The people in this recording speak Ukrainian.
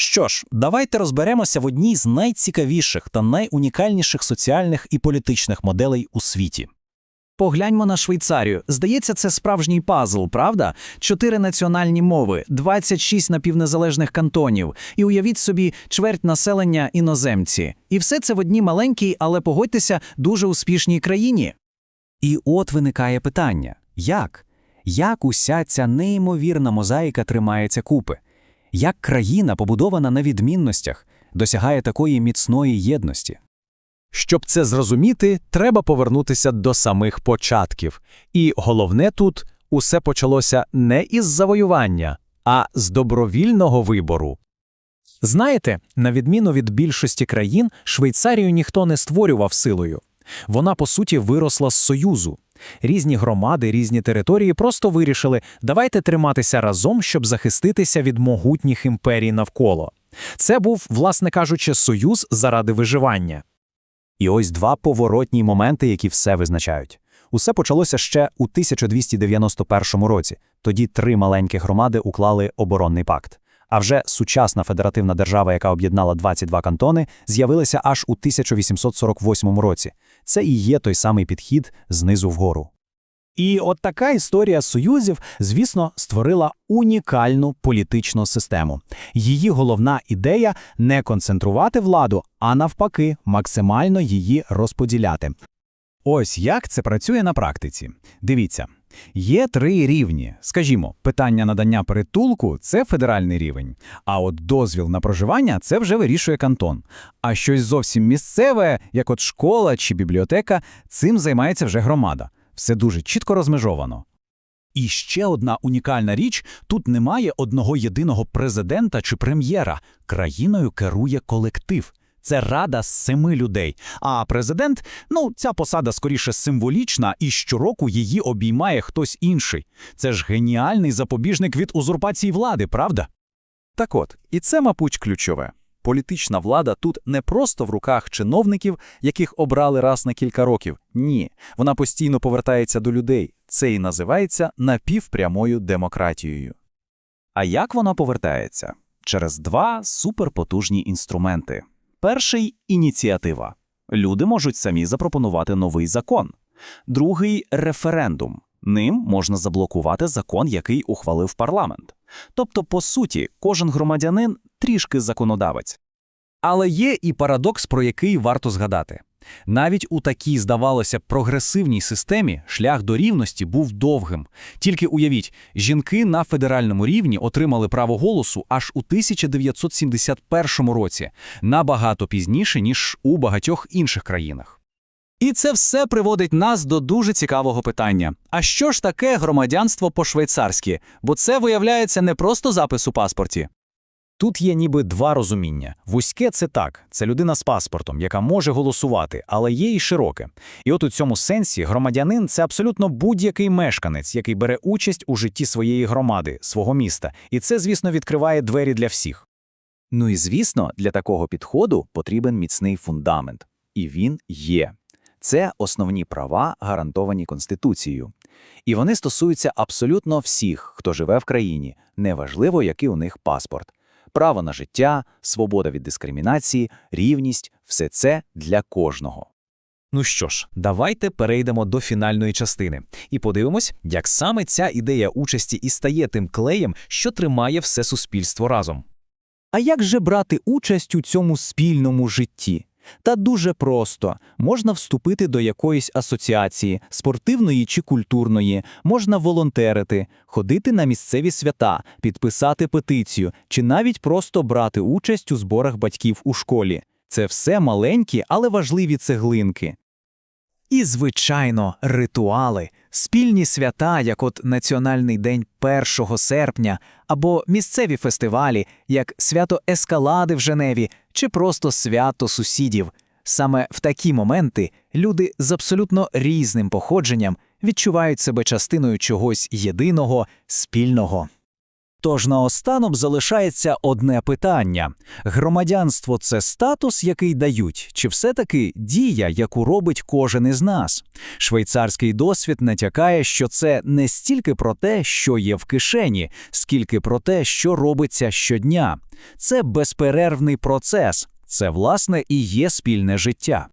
Що ж, давайте розберемося в одній з найцікавіших та найунікальніших соціальних і політичних моделей у світі. Погляньмо на Швейцарію. Здається, це справжній пазл, правда? Чотири національні мови, 26 напівнезалежних кантонів, і уявіть собі, чверть населення іноземці. І все це в одній маленькій, але погодьтеся, дуже успішній країні. І от виникає питання: як? Як уся ця неймовірна мозаїка тримається купи? Як країна, побудована на відмінностях, досягає такої міцної єдності? Щоб це зрозуміти, треба повернутися до самих початків. І головне тут усе почалося не із завоювання, а з добровільного вибору. Знаєте, на відміну від більшості країн, Швейцарію ніхто не створював силою. Вона, по суті, виросла з Союзу. Різні громади, різні території просто вирішили, давайте триматися разом, щоб захиститися від могутніх імперій навколо. Це був, власне кажучи, союз заради виживання. І ось два поворотні моменти, які все визначають. Усе почалося ще у 1291 році. Тоді три маленькі громади уклали оборонний пакт. А вже сучасна федеративна держава, яка об'єднала 22 кантони, з'явилася аж у 1848 році. Це і є той самий підхід знизу вгору. І от така історія союзів, звісно, створила унікальну політичну систему. Її головна ідея не концентрувати владу, а навпаки, максимально її розподіляти. Ось як це працює на практиці. Дивіться. Є три рівні. Скажімо, питання надання притулку це федеральний рівень, а от дозвіл на проживання це вже вирішує кантон. А щось зовсім місцеве, як от школа чи бібліотека, цим займається вже громада. Все дуже чітко розмежовано. І ще одна унікальна річ: тут немає одного єдиного президента чи прем'єра. Країною керує колектив. Це рада з семи людей. А президент, ну, ця посада скоріше символічна, і щороку її обіймає хтось інший. Це ж геніальний запобіжник від узурпації влади, правда? Так от, і це, мабуть, ключове. Політична влада тут не просто в руках чиновників, яких обрали раз на кілька років. Ні, вона постійно повертається до людей. Це і називається напівпрямою демократією. А як вона повертається? Через два суперпотужні інструменти. Перший ініціатива. Люди можуть самі запропонувати новий закон. Другий референдум. Ним можна заблокувати закон, який ухвалив парламент. Тобто, по суті, кожен громадянин трішки законодавець. Але є і парадокс, про який варто згадати. Навіть у такій, здавалося, прогресивній системі шлях до рівності був довгим. Тільки уявіть, жінки на федеральному рівні отримали право голосу аж у 1971 році, набагато пізніше, ніж у багатьох інших країнах. І це все приводить нас до дуже цікавого питання: а що ж таке громадянство по-швейцарськи? Бо це виявляється не просто запис у паспорті. Тут є ніби два розуміння. Вузьке це так, це людина з паспортом, яка може голосувати, але є і широке. І от у цьому сенсі громадянин це абсолютно будь-який мешканець, який бере участь у житті своєї громади, свого міста. І це, звісно, відкриває двері для всіх. Ну і звісно, для такого підходу потрібен міцний фундамент. І він є. Це основні права, гарантовані Конституцією. І вони стосуються абсолютно всіх, хто живе в країні, неважливо, який у них паспорт. Право на життя, свобода від дискримінації, рівність все це для кожного. Ну що ж, давайте перейдемо до фінальної частини і подивимось, як саме ця ідея участі і стає тим клеєм, що тримає все суспільство разом. А як же брати участь у цьому спільному житті? Та дуже просто можна вступити до якоїсь асоціації, спортивної чи культурної, можна волонтерити, ходити на місцеві свята, підписати петицію чи навіть просто брати участь у зборах батьків у школі. Це все маленькі, але важливі цеглинки. І, звичайно, ритуали, спільні свята, як от Національний день 1 серпня, або місцеві фестивалі, як свято ескалади в Женеві, чи просто свято сусідів. Саме в такі моменти люди з абсолютно різним походженням відчувають себе частиною чогось єдиного, спільного. Тож наостанок залишається одне питання: громадянство це статус, який дають, чи все-таки дія, яку робить кожен із нас? Швейцарський досвід натякає, що це не стільки про те, що є в кишені, скільки про те, що робиться щодня. Це безперервний процес, це, власне, і є спільне життя.